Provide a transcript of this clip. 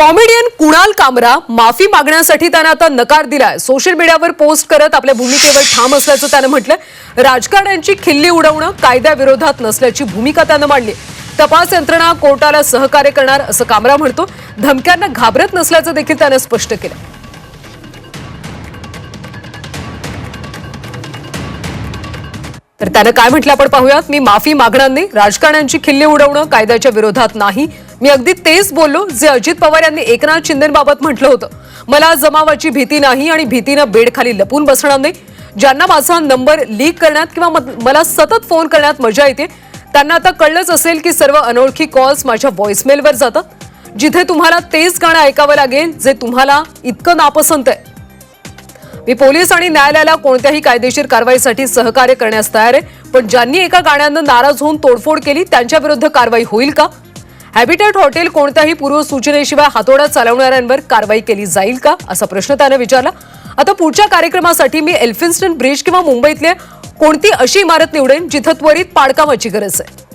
Comedian Kunal कामरा माफी मागण्यासाठी त्यानं आता नकार दिलाय. सोशल मीडियावर पोस्ट करत आपल्या भूमिकेवर ठाम असल्याचं त्यानं म्हटलं राजकारण्यांची खिल्ली उडवणं कायद्याविरोधात नसल्याची भूमिका त्यानं मांडली. तपास यंत्रणा कोर्टाला सहकार्य करणार असं कामरा म्हणतो. धमक्यांना घाबरत नसल्याचं देखील त्यानं स्पष्ट केलं. तर त्यानं काय म्हटलं आपण पाहूयात. मी माफी मागणार नाही. राजकारण्यांची खिल्ली उडवणं कायद्याच्या विरोधात नाही. मी अगदी तेच बोललो जे अजित पवार यांनी एकनाथ शिंदेबाबत म्हटलं होतं. मला जमावाची भीती नाही आणि भीतीनं बेडखाली लपून बसणार नाही. ज्यांना माझा नंबर लीक करण्यात किंवा मला सतत फोन करण्यात मजा येते त्यांना आता कळलंच असेल की सर्व अनोळखी कॉल्स माझ्या व्हॉइसमेलवर जातात. जिथे तुम्हाला तेच गाणं ऐकावं लागेल जे तुम्हाला इतकं नापसंत आहे. मी पोलीस आणि न्यायालयाला कोणत्याही कायदेशीर कारवाईसाठी सहकार्य करण्यास तयार आहे पण ज्यांनी एका गाण्यानं नाराज होऊन तोडफोड केली त्यांच्या विरुद्ध कारवाई होईल का? हॅबिटेट हॉटेल कोणत्याही पूर्वसूचनेशिवाय हातोडा चालवणाऱ्यांवर कारवाई केली जाईल का? असा प्रश्न त्यानं विचारला. आता पुढच्या कार्यक्रमासाठी मी एल्फिन्स्टन ब्रिज किंवा मुंबईतल्या कोणती अशी इमारत निवडेन जिथं त्वरित पाडकामाची गरज आहे?